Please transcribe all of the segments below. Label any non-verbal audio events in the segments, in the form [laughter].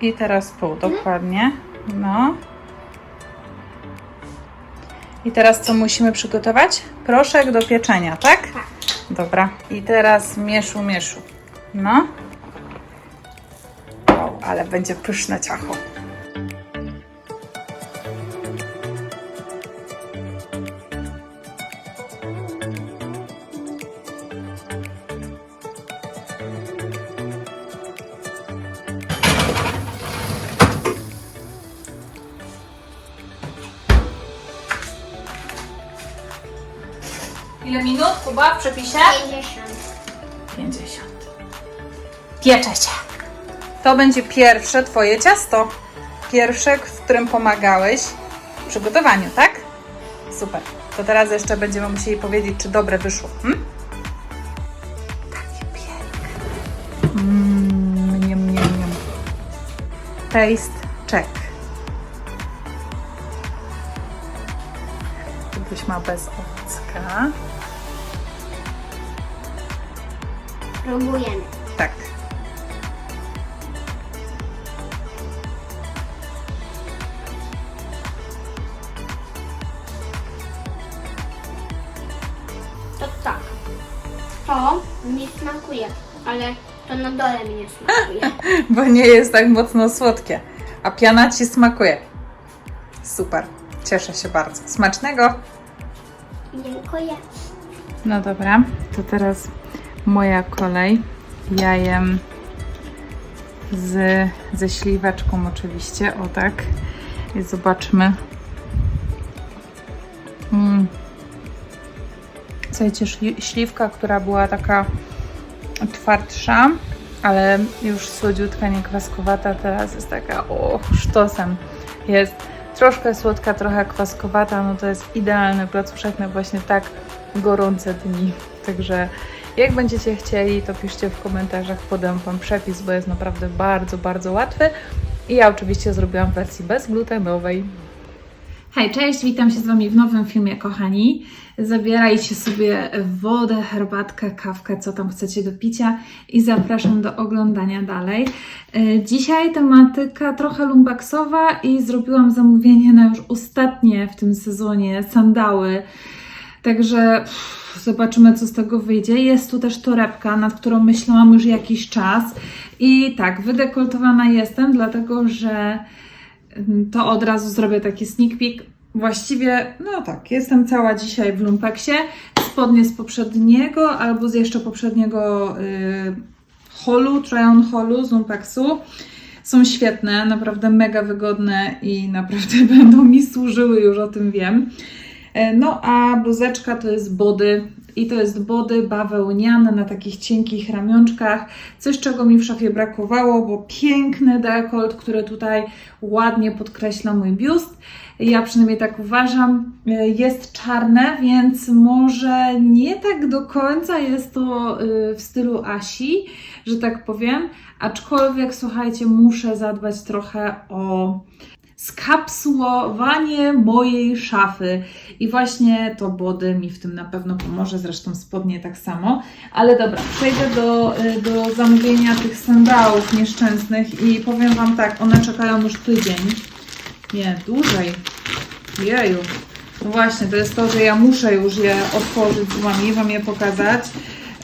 I teraz pół, dokładnie. No. I teraz co musimy przygotować? Proszek do pieczenia, tak? Tak. Dobra. I teraz mieszu, mieszu. No. Wow, ale będzie pyszne ciacho. Ile minut, Kuba, w przepisie? 50. 50. Piecze się. To będzie pierwsze Twoje ciasto. Pierwsze, w którym pomagałeś w przygotowaniu, tak? Super. To teraz jeszcze będziemy musieli powiedzieć, czy dobre wyszło. Hmm? Takie piękne. Mmm, niam, niam, niam. Taste check. Kubuś ma bez owocka. Próbujemy. Tak. To tak. To mi smakuje, ale to na dole mi nie smakuje. [laughs] Bo nie jest tak mocno słodkie. A piana Ci smakuje. Super. Cieszę się bardzo. Smacznego. Dziękuję. No dobra, to teraz moja kolej. Ja jem z, ze śliweczką oczywiście. O tak. I zobaczmy. Mm. Słuchajcie, śliwka, która była taka twardsza, ale już słodziutka, nie kwaskowata, teraz jest taka o, sztosem. Jest troszkę słodka, trochę kwaskowata, no to jest idealny placuszek na właśnie tak gorące dni. Także jak będziecie chcieli, to piszcie w komentarzach, podam Wam przepis, bo jest naprawdę bardzo, bardzo łatwy. I ja oczywiście zrobiłam w wersji bezglutenowej. Hej, cześć, witam się z Wami w nowym filmie, kochani. Zabierajcie sobie wodę, herbatkę, kawkę, co tam chcecie do picia i zapraszam do oglądania dalej. E, Dzisiaj tematyka trochę lumbaksowa i zrobiłam zamówienie na już ostatnie w tym sezonie sandały. Także zobaczymy, co z tego wyjdzie. Jest tu też torebka, nad którą myślałam już jakiś czas. I tak, wydekoltowana jestem, dlatego że mm, to od razu zrobię taki sneak peek. Właściwie, no tak, jestem cała dzisiaj w lumpeksie. Spodnie z poprzedniego albo z jeszcze poprzedniego y, holu, try-on holu z lumpeksu. Są świetne, naprawdę mega wygodne i naprawdę [laughs] będą mi służyły, już o tym wiem. E, No a bluzeczka to jest body i to jest body bawełniane na takich cienkich ramionczkach. Coś, czego mi w szafie brakowało, bo piękny dekolt, który tutaj ładnie podkreśla mój biust. Ja przynajmniej tak uważam. E, Jest czarne, więc może nie tak do końca jest to y, w stylu Asi, że tak powiem. Aczkolwiek słuchajcie, muszę zadbać trochę o skapsulowanie mojej szafy. I właśnie to body mi w tym na pewno pomoże, zresztą spodnie tak samo. Ale dobra, przejdę do, y, do zamówienia tych sandałów nieszczęsnych i powiem Wam tak, one czekają już tydzień. Nie, dłużej. Jeju. No właśnie, to jest to, że ja muszę już je otworzyć z Wami, Wam je pokazać.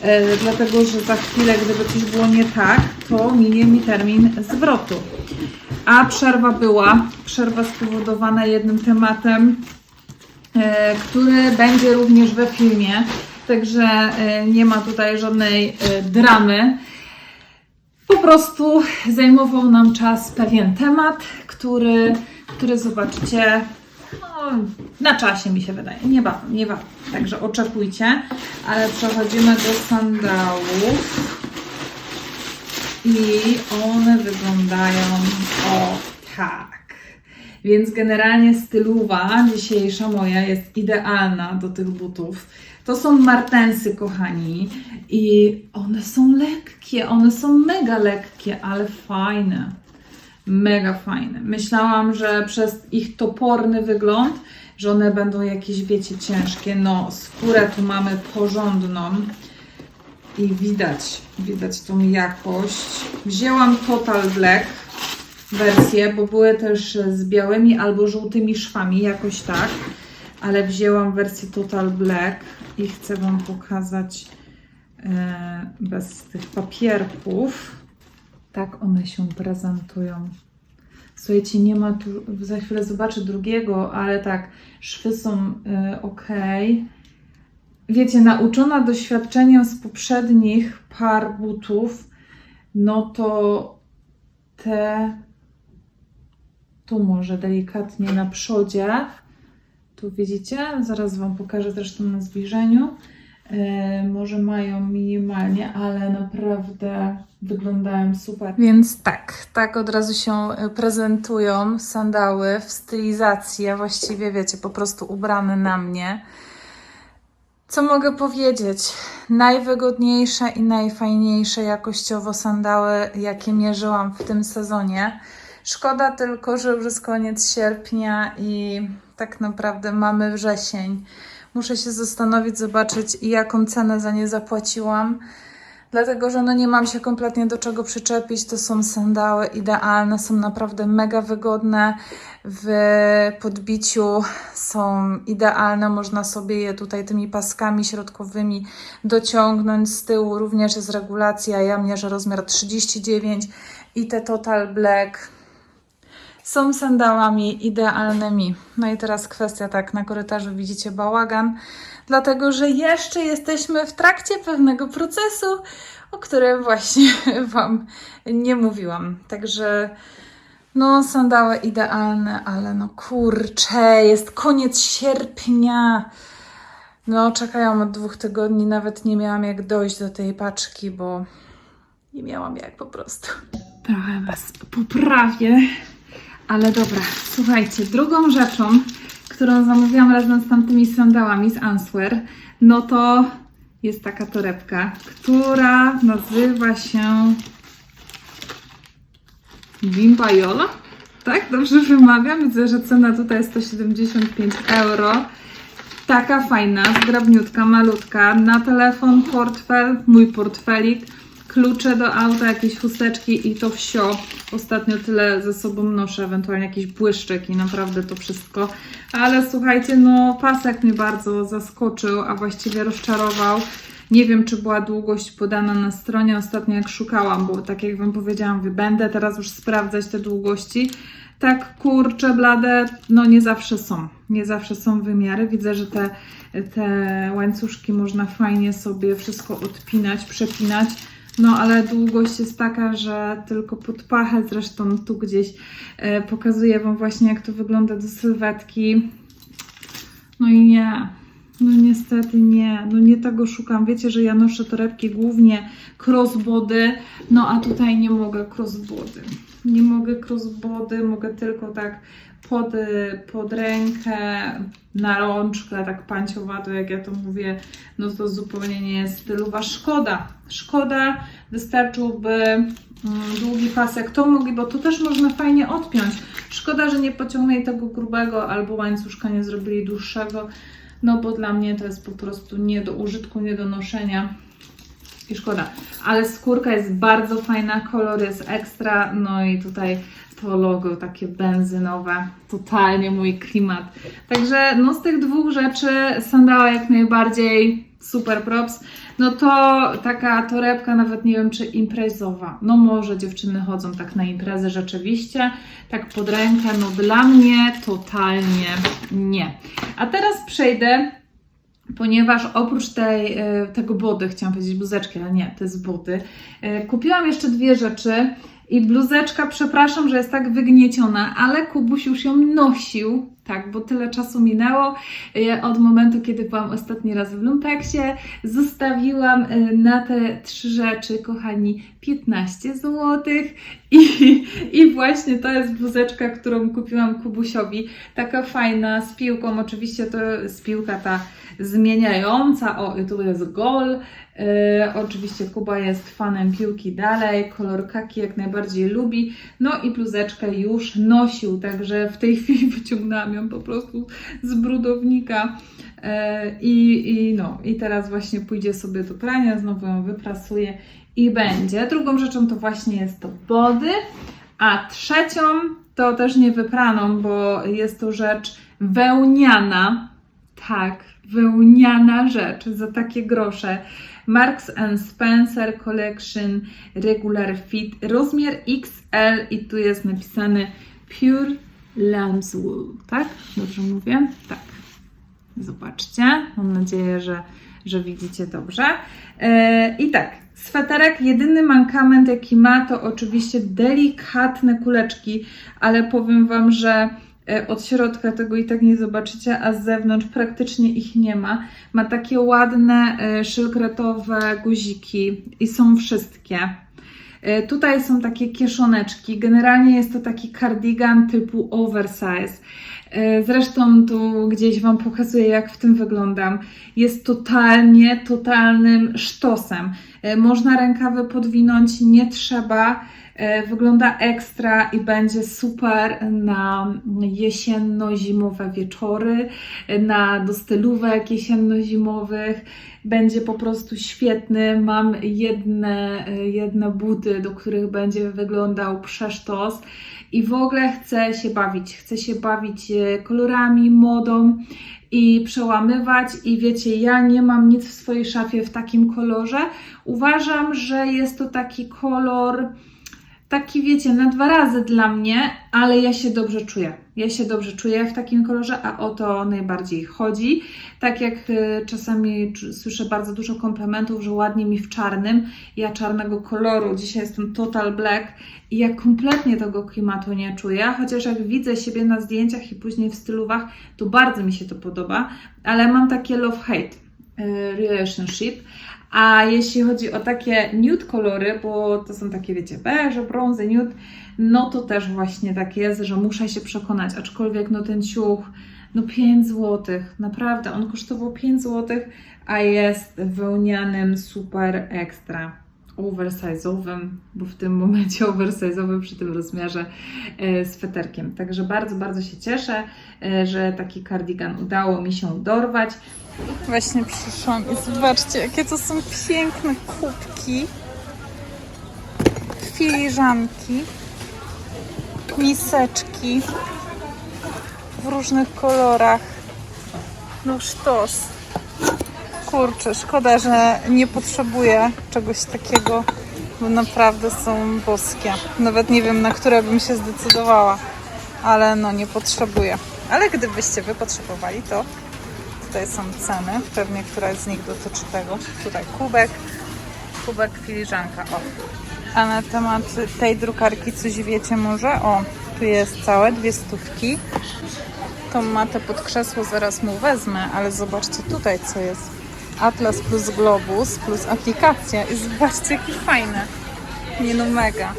E, dlatego, że za chwilę, gdyby coś było nie tak, to minie mi termin zwrotu. A przerwa była, przerwa spowodowana jednym tematem, e, który będzie również we filmie, także e, nie ma tutaj żadnej e, dramy. Po prostu zajmował nam czas pewien temat, który, który zobaczycie no, na czasie mi się wydaje, niebawem, niebawem. Także oczekujcie, ale przechodzimy do sandałów. I one wyglądają o tak. Więc generalnie stylowa dzisiejsza moja jest idealna do tych butów. To są martensy, kochani. I one są lekkie, one są mega lekkie, ale fajne. Mega fajne. Myślałam, że przez ich toporny wygląd, że one będą jakieś, wiecie, ciężkie. No, skórę tu mamy porządną i widać, widać tą jakość. Wzięłam Total Black, wersje, bo były też z białymi albo żółtymi szwami, jakoś tak. Ale wzięłam wersję Total Black i chcę Wam pokazać e, bez tych papierków. Tak one się prezentują. Słuchajcie, nie ma tu, za chwilę zobaczę drugiego, ale tak, szwy są y, ok. Wiecie, nauczona doświadczeniem z poprzednich par butów, no to te tu może delikatnie na przodzie. Tu widzicie, zaraz Wam pokażę zresztą na zbliżeniu. E, może mają minimalnie, ale naprawdę wyglądają super. Więc tak, tak od razu się e, prezentują sandały w stylizacji, a właściwie wiecie, po prostu ubrane na mnie. Co mogę powiedzieć? Najwygodniejsze i najfajniejsze jakościowo sandały, jakie mierzyłam w tym sezonie. Szkoda tylko, że już jest koniec sierpnia i tak naprawdę mamy wrzesień. Muszę się zastanowić, zobaczyć, jaką cenę za nie zapłaciłam. Dlatego, że no nie mam się kompletnie do czego przyczepić. To są sandały idealne, są naprawdę mega wygodne. W podbiciu są idealne. Można sobie je tutaj tymi paskami środkowymi dociągnąć. Z tyłu również jest regulacja. Ja mierzę rozmiar 39 i te Total Black są sandałami idealnymi. No i teraz kwestia tak, na korytarzu widzicie bałagan, dlatego że jeszcze jesteśmy w trakcie pewnego procesu, o którym właśnie [laughs] Wam nie mówiłam. Także no sandały idealne, ale no kurczę, jest koniec sierpnia. No czekają od dwóch tygodni, nawet nie miałam jak dojść do tej paczki, bo nie miałam jak po prostu. Trochę Was poprawię. Ale dobra, słuchajcie, drugą rzeczą, którą zamówiłam razem z tamtymi sandałami z Answer, no to jest taka torebka, która nazywa się Vimbajola. Tak, dobrze wymawiam. Widzę, że cena tutaj jest 175 euro. Taka fajna, zgrabniutka, malutka. Na telefon, portfel, mój portfelik klucze do auta, jakieś chusteczki i to wsio. Ostatnio tyle ze sobą noszę, ewentualnie jakiś błyszczyk i naprawdę to wszystko. Ale słuchajcie, no pasek mnie bardzo zaskoczył, a właściwie rozczarował. Nie wiem, czy była długość podana na stronie ostatnio, jak szukałam, bo tak jak Wam powiedziałam, będę teraz już sprawdzać te długości. Tak, kurcze, blade, no nie zawsze są. Nie zawsze są wymiary. Widzę, że te, te łańcuszki można fajnie sobie wszystko odpinać, przepinać. No, ale długość jest taka, że tylko pod pachę, zresztą tu gdzieś e, pokazuję Wam właśnie, jak to wygląda do sylwetki. No i nie, no niestety nie, no nie tego szukam. Wiecie, że ja noszę torebki głównie crossbody, no a tutaj nie mogę crossbody. Nie mogę crossbody, mogę tylko tak pod, pod rękę, na rączkę, tak panciowato, jak ja to mówię, no to zupełnie nie jest stylowa. Szkoda, szkoda, wystarczyłby mm, długi pasek. To mogli, bo to też można fajnie odpiąć. Szkoda, że nie pociągnęli tego grubego albo łańcuszka nie zrobili dłuższego, no bo dla mnie to jest po prostu nie do użytku, nie do noszenia. I szkoda, ale skórka jest bardzo fajna, kolor jest ekstra, no i tutaj to logo takie benzynowe, totalnie mój klimat. Także no z tych dwóch rzeczy sandała jak najbardziej super props. No to taka torebka, nawet nie wiem czy imprezowa. No może dziewczyny chodzą tak na imprezy rzeczywiście, tak pod rękę, no dla mnie totalnie nie. A teraz przejdę ponieważ oprócz tej, e, tego body, chciałam powiedzieć bluzeczki, ale nie, to jest body, e, kupiłam jeszcze dwie rzeczy i bluzeczka, przepraszam, że jest tak wygnieciona, ale Kubuś już ją nosił, tak, bo tyle czasu minęło od momentu, kiedy byłam ostatni raz w Lumpeksie. Zostawiłam na te trzy rzeczy, kochani, 15 zł i, i właśnie to jest bluzeczka, którą kupiłam Kubusiowi. Taka fajna, z piłką, oczywiście to jest piłka ta zmieniająca. O, i tu jest gol. E, oczywiście Kuba jest fanem piłki dalej, kolor kaki jak najbardziej lubi. No i bluzeczkę już nosił, także w tej [laughs] chwili wyciągnęłam ją po prostu z brudownika. E, I, i, no, I teraz właśnie pójdzie sobie do prania, znowu ją wyprasuje i będzie. Drugą rzeczą to właśnie jest to body. A trzecią to też nie wypraną, bo jest to rzecz wełniana. Tak, wełniana rzecz za takie grosze. Marks and Spencer Collection Regular Fit, rozmiar XL i tu jest napisane Pure Lamb's Wool, tak? Dobrze mówię? Tak. Zobaczcie. Mam nadzieję, że, że widzicie dobrze. E, I tak, sweterek, jedyny mankament jaki ma to oczywiście delikatne kuleczki, ale powiem Wam, że e, od środka tego i tak nie zobaczycie, a z zewnątrz praktycznie ich nie ma. Ma takie ładne e, szylkretowe guziki i są wszystkie. E, Tutaj są takie kieszoneczki. Generalnie jest to taki kardigan typu oversize. Zresztą tu gdzieś Wam pokazuję, jak w tym wyglądam. Jest totalnie, totalnym sztosem. E, Można rękawy podwinąć, nie trzeba. E, Wygląda ekstra i będzie super na jesienno-zimowe wieczory, na do stylówek jesienno-zimowych. Będzie po prostu świetny. Mam jedne, e, jedne buty, do których będzie wyglądał przesztos. I w ogóle chcę się bawić. Chcę się bawić e, kolorami, modą i przełamywać. I wiecie, ja nie mam nic w swojej szafie w takim kolorze. Uważam, że jest to taki kolor taki, wiecie, na dwa razy dla mnie, ale ja się dobrze czuję. Ja się dobrze czuję w takim kolorze, a o to najbardziej chodzi. Tak jak e, czasami słyszę bardzo dużo komplementów, że ładnie mi w czarnym. Ja czarnego koloru, dzisiaj jestem total black i ja kompletnie tego klimatu nie czuję, chociaż jak widzę siebie na zdjęciach i później w stylówach, to bardzo mi się to podoba, ale mam takie love-hate e, relationship. A jeśli chodzi o takie nude kolory, bo to są takie, wiecie, beże, brązy, nude, no to też właśnie tak jest, że muszę się przekonać, aczkolwiek no ten ciuch, no 5 zł, naprawdę, on kosztował 5 zł, a jest wełnianym super ekstra oversize'owym, bo w tym momencie [laughs] oversize'owym przy tym rozmiarze e, sweterkiem. Także bardzo, bardzo się cieszę, e, że taki kardigan udało mi się dorwać. Właśnie przyszłam i zobaczcie, jakie to są piękne kubki, filiżanki, miseczki w różnych kolorach. No sztos. Kurczę, szkoda, że nie potrzebuję czegoś takiego, bo naprawdę są boskie. Nawet nie wiem, na które bym się zdecydowała, ale no nie potrzebuję. Ale gdybyście wy potrzebowali, to Tutaj są ceny, pewnie która z nich dotyczy tego. Tutaj kubek, kubek, filiżanka. O. A na temat tej drukarki coś wiecie może? O, tu jest całe dwie stówki. Tą matę pod krzesło zaraz mu wezmę, ale zobaczcie tutaj co jest. Atlas plus Globus plus aplikacja i zobaczcie jakie fajne. Nie no mega.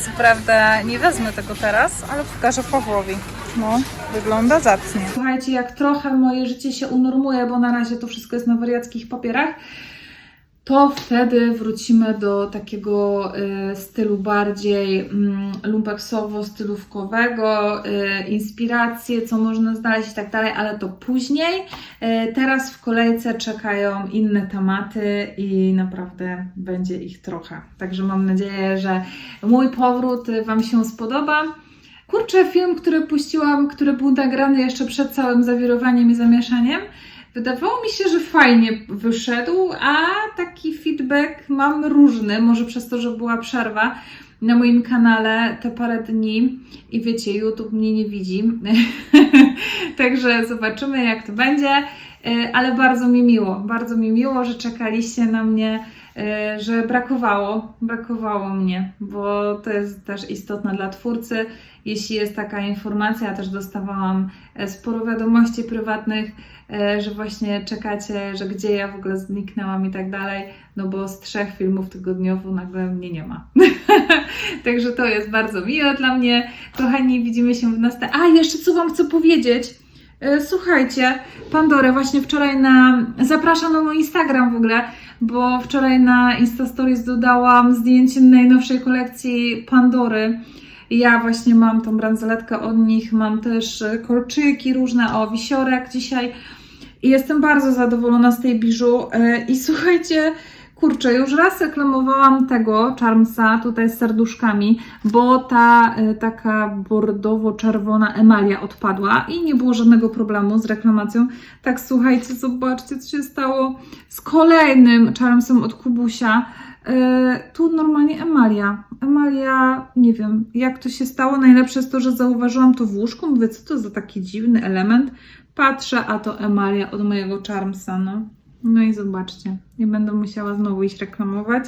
Co prawda nie wezmę tego teraz, ale pokażę Pawłowi. No, wygląda zacnie. Słuchajcie, jak trochę moje życie się unormuje, bo na razie to wszystko jest na wariackich papierach, to wtedy wrócimy do takiego y, stylu bardziej mm, lumpeksowo-stylówkowego, y, inspiracje, co można znaleźć i tak dalej, ale to później. Y, teraz w kolejce czekają inne tematy i naprawdę będzie ich trochę. Także mam nadzieję, że mój powrót Wam się spodoba. Kurczę, film, który puściłam, który był nagrany jeszcze przed całym zawirowaniem i zamieszaniem, wydawało mi się, że fajnie wyszedł, a taki feedback mam różny, może przez to, że była przerwa na moim kanale te parę dni i wiecie, YouTube mnie nie widzi. [laughs] Także zobaczymy, jak to będzie, ale bardzo mi miło, bardzo mi miło, że czekaliście na mnie e, że brakowało, brakowało mnie, bo to jest też istotne dla twórcy. Jeśli jest taka informacja, ja też dostawałam e, sporo wiadomości prywatnych, e, że właśnie czekacie, że gdzie ja w ogóle zniknęłam i tak dalej, no bo z trzech filmów tygodniowo nagle mnie nie ma. [laughs] Także to jest bardzo miłe dla mnie. Kochani, widzimy się w następnym. A, jeszcze co Wam chcę powiedzieć. E, Słuchajcie, Pandorę właśnie wczoraj na. Zapraszam na mój Instagram w ogóle, bo wczoraj na Insta Stories dodałam zdjęcie najnowszej kolekcji Pandory. Ja właśnie mam tą bransoletkę od nich, mam też kolczyki różne, o wisiorek dzisiaj. I jestem bardzo zadowolona z tej biżu. E, I słuchajcie, Kurczę, już raz reklamowałam tego Charmsa tutaj z serduszkami, bo ta y, taka bordowo-czerwona emalia odpadła i nie było żadnego problemu z reklamacją. Tak, słuchajcie, zobaczcie, co się stało z kolejnym Charmsem od Kubusia. Y, tu normalnie emalia. Emalia, nie wiem, jak to się stało. Najlepsze jest to, że zauważyłam to w łóżku. Mówię, co to za taki dziwny element. Patrzę, a to emalia od mojego Charmsa, no. No i zobaczcie, nie będę musiała znowu iść reklamować.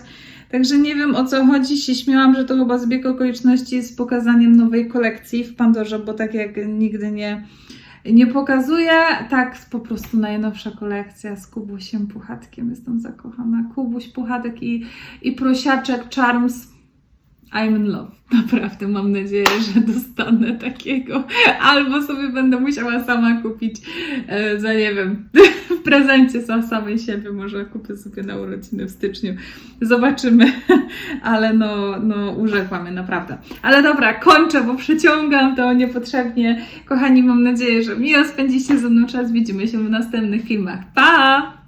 Także nie wiem o co chodzi. Się śmiałam, że to chyba zbieg okoliczności z pokazaniem nowej kolekcji w Pandorze, bo tak jak nigdy nie, nie pokazuję, tak po prostu najnowsza kolekcja z Kubusiem Puchatkiem. Jestem zakochana. Kubuś Puchatek i, i prosiaczek Charms. I'm in love. [laughs] Naprawdę mam nadzieję, że dostanę takiego. Albo sobie będę musiała sama kupić e, za nie wiem, [laughs] w prezencie za samej siebie. Może kupię sobie na urodziny w styczniu. Zobaczymy. [laughs] Ale no, no urzekła naprawdę. Ale dobra, kończę, bo przeciągam to niepotrzebnie. Kochani, mam nadzieję, że miło spędzicie ze mną czas. Widzimy się w następnych filmach. Pa!